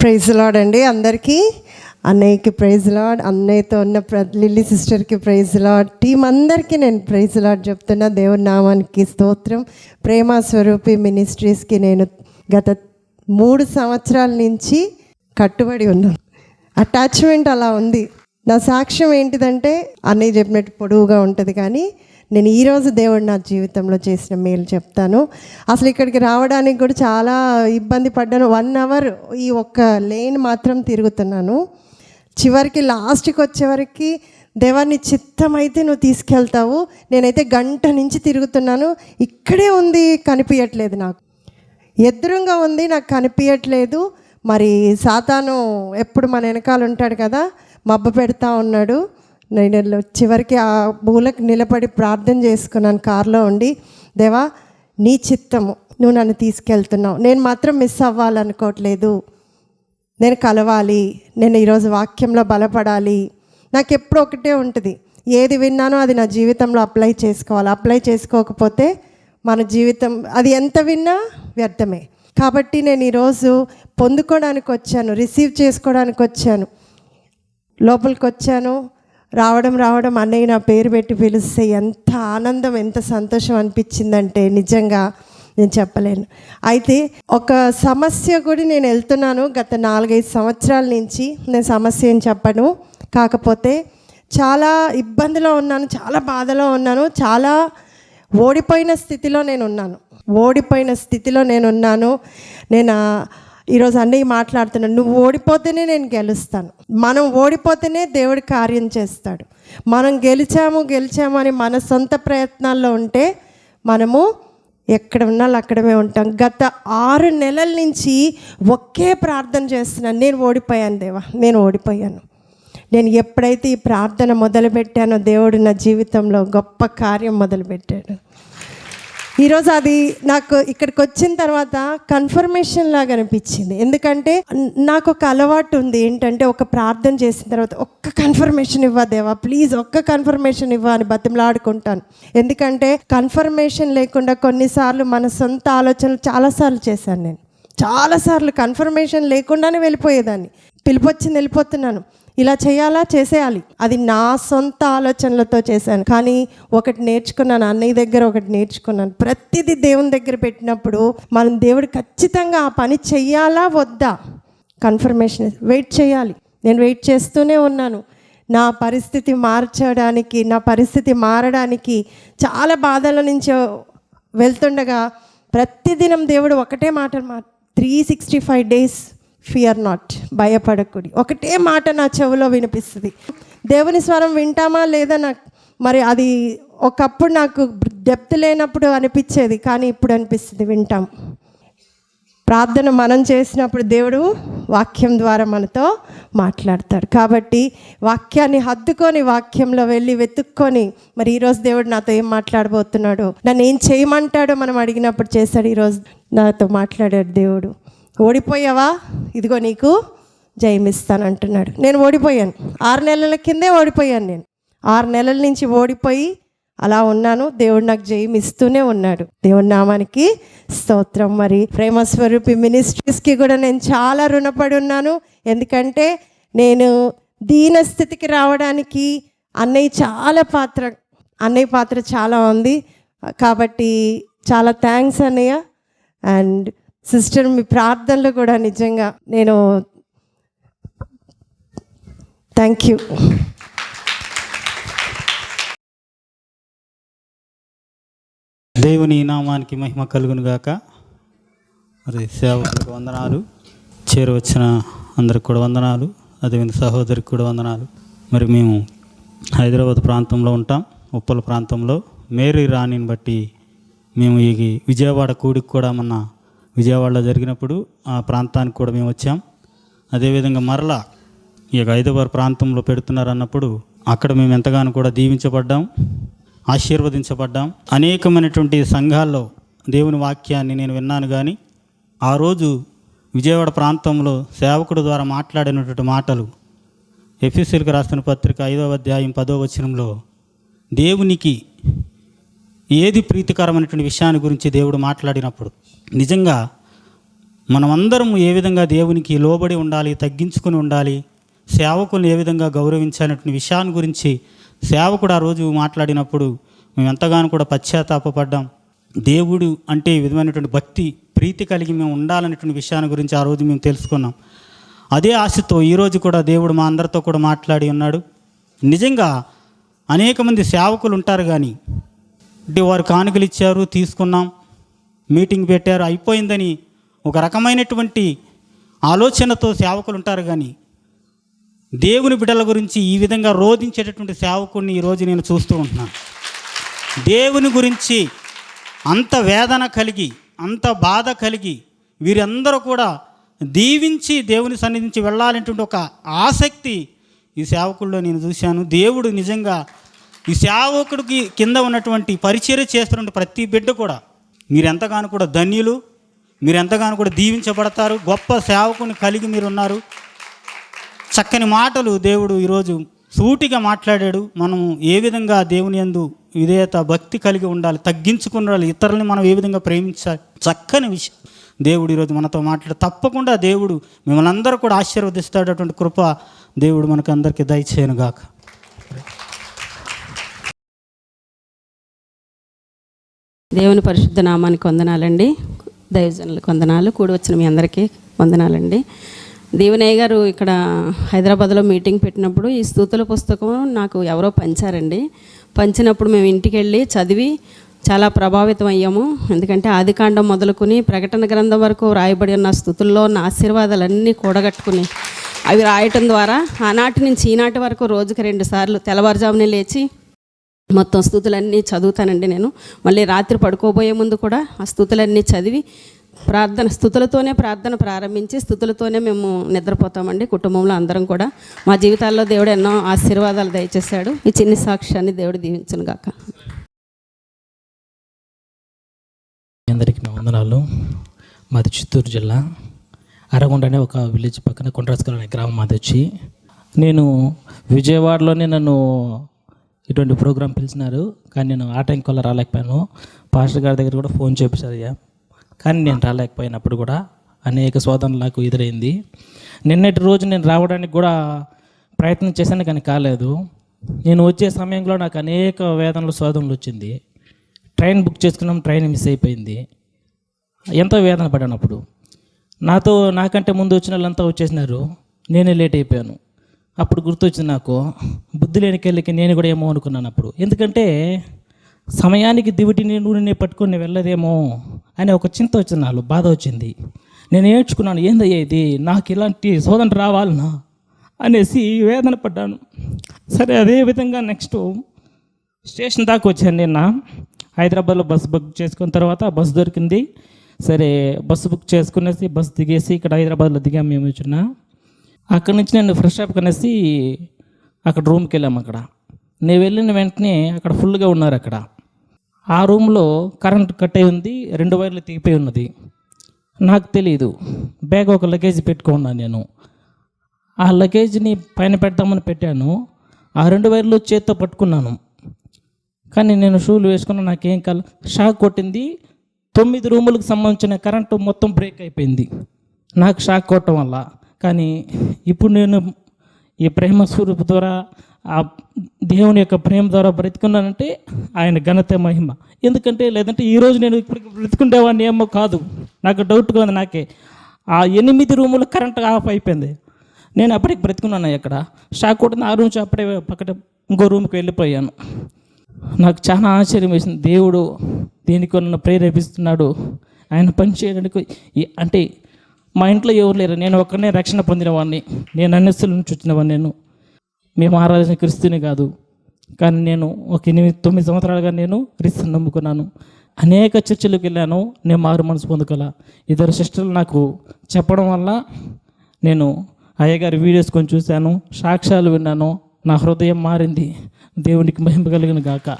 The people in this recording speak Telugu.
ప్రైజ్ లాడ్ అండి. అందరికీ అన్నయ్యకి ప్రైజ్ లాడ్ అన్నయ్యతో ఉన్న ప్ర లిల్లీ సిస్టర్కి ప్రైజ్ లాడ్ టీం అందరికీ నేను ప్రైజ్ లాడ్ చెప్తున్నా. దేవుని నామానికి స్తోత్రం. ప్రేమ స్వరూపి మినిస్ట్రీస్కి నేను గత మూడు సంవత్సరాల నుంచి కట్టుబడి ఉన్నాను. అటాచ్మెంట్ అలా ఉంది. నా సాక్ష్యం ఏంటిదంటే అన్నయ్య చెప్పినట్టు పొడవుగా ఉంటుంది కానీ నేను ఈరోజు దేవుడు నా జీవితంలో చేసిన మేలు చెప్తాను. అసలు ఇక్కడికి రావడానికి కూడా చాలా ఇబ్బంది పడ్డాను. వన్ అవర్ ఈ ఒక్క లేన్ మాత్రం తిరుగుతున్నాను. చివరికి లాస్ట్కి వచ్చేవరకు దేవాన్ని చిత్తమైతే నువ్వు తీసుకెళ్తావు. నేనైతే గంట నుంచి తిరుగుతున్నాను. ఇక్కడే ఉంది కనిపించట్లేదు నాకు. ఎదురుగా ఉంది నాకు కనిపించట్లేదు మరి సాతాను ఎప్పుడు మన వెనకాల ఉంటాడు కదా మబ్బ పెడతా ఉన్నాడు. నేను చివరికి ఆ మూలకు నిలబడి ప్రార్థన చేసుకున్నాను కారులో ఉండి దేవా నీ చిత్తము నువ్వు నన్ను తీసుకెళ్తున్నావు. నేను మాత్రం మిస్ అవ్వాలనుకోవట్లేదు. నేను కలవాలి. నేను ఈరోజు వాక్యంలో బలపడాలి. నాకు ఎప్పుడు ఒకటే ఉంటుంది. ఏది విన్నానో అది నా జీవితంలో అప్లై చేసుకోవాలి. అప్లై చేసుకోకపోతే మన జీవితం అది ఎంత విన్నా వ్యర్థమే. కాబట్టి నేను ఈరోజు పొందుకోవడానికి వచ్చాను రిసీవ్ చేసుకోవడానికి వచ్చాను. లోపలికి వచ్చాను. రావడం రావడం అన్నయ్య నా పేరు పెట్టి పిలిస్తే ఎంత ఆనందం ఎంత సంతోషం అనిపించిందంటే నిజంగా నేను చెప్పలేను. అయితే ఒక సమస్య కూడా నేను వెళ్తున్నాను. గత నాలుగైదు సంవత్సరాల నుంచి నేను సమస్య ఏం చెప్పను. కాకపోతే చాలా ఇబ్బందిలో ఉన్నాను చాలా బాధలో ఉన్నాను చాలా ఓడిపోయిన స్థితిలో నేను ఉన్నాను. ఓడిపోయిన స్థితిలో నేను ఉన్నాను. నేను ఈరోజు అన్నయ్య మాట్లాడుతున్నాను నువ్వు ఓడిపోతేనే నేను గెలుస్తాను. మనం ఓడిపోతేనే దేవుడు కార్యం చేస్తాడు. మనం గెలిచాము గెలిచాము అని మన సొంత ప్రయత్నాల్లో ఉంటే మనము ఎక్కడ ఉన్నాలో అక్కడమే ఉంటాం. గత ఆరు నెలల నుంచి ఒకే ప్రార్థన చేస్తున్నాను నేను ఓడిపోయాను దేవా నేను ఓడిపోయాను. నేను ఎప్పుడైతే ఈ ప్రార్థన మొదలుపెట్టానో దేవుడు నా జీవితంలో గొప్ప కార్యం మొదలుపెట్టాడు. ఈరోజు అది నాకు ఇక్కడికి వచ్చిన తర్వాత కన్ఫర్మేషన్ లాగా అనిపించింది. ఎందుకంటే నాకు ఒక అలవాటు ఉంది. ఏంటంటే ఒక ప్రార్థన చేసిన తర్వాత ఒక్క కన్ఫర్మేషన్ ఇవ్వ దేవా ప్లీజ్ ఒక్క కన్ఫర్మేషన్ ఇవ్వ అని బతిమలాడుకుంటాను. ఎందుకంటే కన్ఫర్మేషన్ లేకుండా కొన్నిసార్లు మన సొంత ఆలోచనలు చాలాసార్లు చేశాను నేను. చాలాసార్లు కన్ఫర్మేషన్ లేకుండానే వెళ్ళిపోయేదాన్ని. పిలిపొచ్చింది వెళ్ళిపోతున్నాను. ఇలా చేయాలా? చేసేయాలి. అది నా సొంత ఆలోచనలతో చేశాను. కానీ ఒకటి నేర్చుకున్నాను అన్నయ్య దగ్గర ఒకటి నేర్చుకున్నాను. ప్రతిదీ దేవుని దగ్గర పెట్టినప్పుడు మనం దేవుడు ఖచ్చితంగా ఆ పని చెయ్యాలా? వద్దా? కన్ఫర్మేషన్ వెయిట్ చేయాలి. నేను వెయిట్ చేస్తూనే ఉన్నాను. నా పరిస్థితి మార్చడానికి నా పరిస్థితి మారడానికి చాలా బాధల నుంచి వెళ్తుండగా ప్రతిదినం దేవుడు ఒకటే మాట three sixty five days fear not భయపడకుడి. ఒకటే మాట నా చెవిలో వినిపిస్తుంది. దేవుని స్వరం వింటామా లేదా నాకు మరి అది ఒకప్పుడు నాకు డెప్త్ లేనప్పుడు అనిపించేది కానీ ఇప్పుడు అనిపిస్తుంది వింటాం. ప్రార్థన మనం చేసినప్పుడు దేవుడు వాక్యం ద్వారా మనతో మాట్లాడతాడు. కాబట్టి వాక్యాన్ని హద్దుకొని వాక్యంలో వెళ్ళి వెతుక్కొని మరి ఈరోజు దేవుడు నాతో ఏం మాట్లాడబోతున్నాడు నన్ను ఏం చేయమంటాడో మనం అడిగినప్పుడు చేశాడు ఈరోజు నాతో మాట్లాడాడు దేవుడు. ఓడిపోయావా? ఇదిగో నీకు జయమిస్తాను అంటున్నాడు. నేను ఓడిపోయాను. ఆరు నెలల కిందే ఓడిపోయాను నేను. ఆరు నెలల నుంచి ఓడిపోయి అలా ఉన్నాను. దేవుడు నాకు జయం ఇస్తూనే ఉన్నాడు. దేవుడి నామానికి స్తోత్రం. మరి ప్రేమస్వరూపి మినిస్ట్రీస్కి కూడా నేను చాలా రుణపడి ఉన్నాను. ఎందుకంటే నేను దీన స్థితికి రావడానికి అన్నయ్య చాలా పాత్ర అన్నయ్య పాత్ర చాలా ఉంది. కాబట్టి చాలా థ్యాంక్స్ అన్నయ్య. అండ్ సిస్టర్ మీ ప్రార్థనలు కూడా నిజంగా నేను థ్యాంక్ యూ దేవుని నామానికి మహిమ కలుగును గాక. మరి సేవకులకు వందనాలు. చేరవచ్చిన అందరికి కూడా వందనాలు. అదేవిధంగా సహోదరికి కూడా వందనాలు. మరి మేము హైదరాబాద్ ప్రాంతంలో ఉంటాం ఉప్పల ప్రాంతంలో. మేరీ రాణిని బట్టి మేము ఈ విజయవాడ కూడికి కూడా మొన్న విజయవాడలో జరిగినప్పుడు ఆ ప్రాంతానికి కూడా మేము వచ్చాం. అదేవిధంగా మరలా ఈ యొక్క హైదరాబాద్ ప్రాంతంలో పెడుతున్నారు అన్నప్పుడు అక్కడ మేము ఎంతగానో కూడా దీవించబడ్డాం ఆశీర్వదించబడ్డాం. అనేకమైనటువంటి సంఘాల్లో దేవుని వాక్యాన్ని నేను విన్నాను కానీ ఆ రోజు విజయవాడ ప్రాంతంలో సేవకుడు ద్వారా మాట్లాడినటువంటి మాటలు ఎఫ్ఎస్సీలకు రాసిన పత్రిక ఐదవ అధ్యాయం పదో వచనంలో దేవునికి ఏది ప్రీతికరమైనటువంటి విషయాన్ని గురించి దేవుడు మాట్లాడినప్పుడు నిజంగా మనమందరం ఏ విధంగా దేవునికి లోబడి ఉండాలి తగ్గించుకుని ఉండాలి సేవకుని ఏ విధంగా గౌరవించాలనేటువంటి విషయాన్ని గురించి సేవకుడు ఆ రోజు మాట్లాడినప్పుడు మేము ఎంతగానో కూడా పశ్చాత్తాపడ్డాం దేవుడు అంటే ఈ విధమైనటువంటి భక్తి ప్రీతి కలిగి మేము ఉండాలనేటువంటి విషయాన్ని గురించి ఆ రోజు మేము తెలుసుకున్నాం. అదే ఆశతో ఈరోజు కూడా దేవుడు మా అందరితో కూడా మాట్లాడి ఉన్నాడు. నిజంగా అనేక మంది సేవకులు ఉంటారు కానీ అంటే వారు కానుకలు ఇచ్చారు తీసుకున్నాం మీటింగ్ పెట్టారు అయిపోయిందని ఒక రకమైనటువంటి ఆలోచనతో సేవకులు ఉంటారు కానీ దేవుని బిడ్డల గురించి ఈ విధంగా రోధించేటటువంటి సేవకుడిని ఈరోజు నేను చూస్తూ ఉంటున్నాను. దేవుని గురించి అంత వేదన కలిగి అంత బాధ కలిగి వీరందరూ కూడా దీవించి దేవుని సన్నిధించి వెళ్ళాలనేటువంటి ఒక ఆసక్తి ఈ సేవకుల్లో నేను చూశాను. దేవుడు నిజంగా ఈ సేవకుడికి కింద ఉన్నటువంటి పరిచర్య చేస్తున్న ప్రతి బిడ్డ కూడా మీరు ఎంతగానో కూడా ధన్యులు మీరు ఎంతగానో కూడా దీవించబడతారు గొప్ప సేవకుని కలిగి మీరు ఉన్నారు చక్కని మాటలు దేవుడు ఈరోజు సూటిగా మాట్లాడాడు. మనం ఏ విధంగా దేవుని యందు విధేయత భక్తి కలిగి ఉండాలి తగ్గించుకుని ఇతరులని మనం ఏ విధంగా ప్రేమించాలి చక్కని విషయం దేవుడు ఈరోజు మనతో మాట్లాడు. తప్పకుండా దేవుడు మిమ్మల్ని అందరూ కూడా ఆశీర్వదిస్తాడు అటువంటి కృప దేవుడు మనకు అందరికీ దయచేయను గాక దేవుని పరిశుద్ధ నామానికి వందనాలండి. దైవజనులకు వందనాలు. కూడి వచ్చిన మీ అందరికీ వందనాలండి. దేవునయ్య గారు ఇక్కడ హైదరాబాద్లో మీటింగ్ పెట్టినప్పుడు ఈ స్థూతుల పుస్తకం నాకు ఎవరో పంచారండి. పంచినప్పుడు మేము ఇంటికి వెళ్ళి చదివి చాలా ప్రభావితం అయ్యాము. ఎందుకంటే ఆదికాండం మొదలుకొని ప్రకటన గ్రంథం వరకు రాయబడి ఉన్న స్థుతుల్లో ఉన్న ఆశీర్వాదాలన్నీ కూడగట్టుకుని అవి రాయటం ద్వారా ఆనాటి నుంచి ఈనాటి వరకు రోజుకి రెండు సార్లు తెల్లవారుజామునే లేచి మొత్తం స్థుతులన్నీ చదువుతానండి నేను. మళ్ళీ రాత్రి పడుకోబోయే ముందు కూడా ఆ స్థుతులన్నీ చదివి ప్రార్థన స్థుతులతోనే ప్రార్థన ప్రారంభించి స్థుతులతోనే మేము నిద్రపోతామండి కుటుంబంలో అందరం కూడా. మా జీవితాల్లో దేవుడు ఎన్నో ఆశీర్వాదాలు దయచేశాడు. ఈ చిన్ని సాక్ష్యాన్ని దేవుడు దీవించను గాక. అందరికీ నా వందనాలు. మాది చిత్తూరు జిల్లా. అరగొండ అనే ఒక విలేజ్ పక్కన కొండ్రస్కల్ అనే గ్రామం మాది వచ్చి. నేను విజయవాడలోనే నన్ను ఇటువంటి ప్రోగ్రాం పిలిచినారు కానీ నేను ఆ టైంకి వల్ల రాలేకపోయాను. పాస్టర్ గారి దగ్గర కూడా ఫోన్ చేపించారు అయ్యా. కానీ నేను రాలేకపోయినప్పుడు కూడా అనేక శోధనలు నాకు ఎదురైంది. నిన్నటి రోజు నేను రావడానికి కూడా ప్రయత్నం చేశాను కానీ కాలేదు. నేను వచ్చే సమయంలో నాకు అనేక వేదనలు శోధనలు వచ్చింది. ట్రైన్ బుక్ చేసుకున్నాం ట్రైన్ మిస్ అయిపోయింది. ఎంతో వేదన పడినప్పుడు. అప్పుడు నాతో నాకంటే ముందు వచ్చిన వాళ్ళంతా వచ్చేసినారు. నేనే లేట్ అయిపోయాను. అప్పుడు గుర్తొచ్చింది నాకు బుద్ధి లేని కెళ్ళకి నేను కూడా ఏమో అనుకున్నాను అప్పుడు. ఎందుకంటే సమయానికి దివిటిని నూనె పట్టుకుని వెళ్ళదేమో అనే ఒక చింత వచ్చింది నాలో బాధ వచ్చింది. నేను ఏడ్చుకున్నాను ఏందయ్యా ఇది? నాకు ఇలాంటి శోధన రావాలనా? అనేసి వేదన పడ్డాను. సరే అదే విధంగా నెక్స్ట్ స్టేషన్ దాకా వచ్చాను నిన్న. హైదరాబాద్లో బస్సు బుక్ చేసుకున్న తర్వాత బస్సు దొరికింది. సరే బస్సు బుక్ చేసుకునేసి బస్సు దిగేసి ఇక్కడ హైదరాబాద్లో దిగాము మేము వచ్చిన అక్కడి నుంచి నేను ఫ్రెష్ అప్ కనేసి అక్కడ రూమ్కి వెళ్ళాము అక్కడ. నేను వెళ్ళిన వెంటనే అక్కడ ఫుల్గా ఉన్నారు అక్కడ. ఆ రూమ్లో కరెంట్ కట్ అయి ఉంది రెండు వైర్లు తెగిపోయి ఉన్నది. నాకు తెలియదు బ్యాగ్ ఒక లగేజ్ పెట్టుకున్నాను నేను. ఆ లగేజ్ని పైన పెడదామని పెట్టాను. ఆ రెండు వైర్లు చేత్తో పట్టుకున్నాను. కానీ నేను షూలు వేసుకున్న నాకేం కాల షాక్ కొట్టింది. తొమ్మిది రూములకు సంబంధించిన కరెంటు మొత్తం బ్రేక్ అయిపోయింది. నాకు షాక్ కొట్టడం వల్ల. కానీ ఇప్పుడు నేను ఈ ప్రేమ స్వరూపు ద్వారా ఆ దేవుని యొక్క ప్రేమ ద్వారా బ్రతికున్నానంటే ఆయన ఘనత మహిమ. ఎందుకంటే లేదంటే ఈరోజు నేను ఇప్పుడు బ్రతికుండేవాడిని ఏమో కాదు. నాకు డౌట్గా ఉంది నాకే. ఆ ఎనిమిది రూములు కరెంట్ ఆఫ్ అయిపోయింది. నేను అప్పటికి బ్రతుకున్నాను ఇక్కడ షాక్ కొట్టిన ఆ రూమ్స్ అప్పుడే పక్కన ఇంకో రూమ్కి వెళ్ళిపోయాను. నాకు చాలా ఆశ్చర్యం వేసింది. దేవుడు దీనికి నన్ను ప్రేరేపిస్తున్నాడు. ఆయన పని చేయడానికి ఈ- అంటే మా ఇంట్లో ఎవరు లేరు. నేను ఒక్కనే రక్షణ పొందినవాడిని నేను అన్నిస్తుల నుంచి వచ్చినవాడిని నేను. మేము ఆరాధన క్రిస్తుని కాదు. కానీ నేను ఒక ఎనిమిది తొమ్మిది సంవత్సరాలుగా నేను క్రీస్తుని నమ్ముకున్నాను. అనేక చర్చలకు వెళ్ళాను. నేను మారు మనసు పొందుకల. ఇద్దరు సిస్టర్లు నాకు చెప్పడం వల్ల నేను అయ్యగారి వీడియోస్ కొన్ని చూశాను. సాక్ష్యాలు విన్నాను. నా హృదయం మారింది. దేవునికి మహిమ కలిగిన గాక.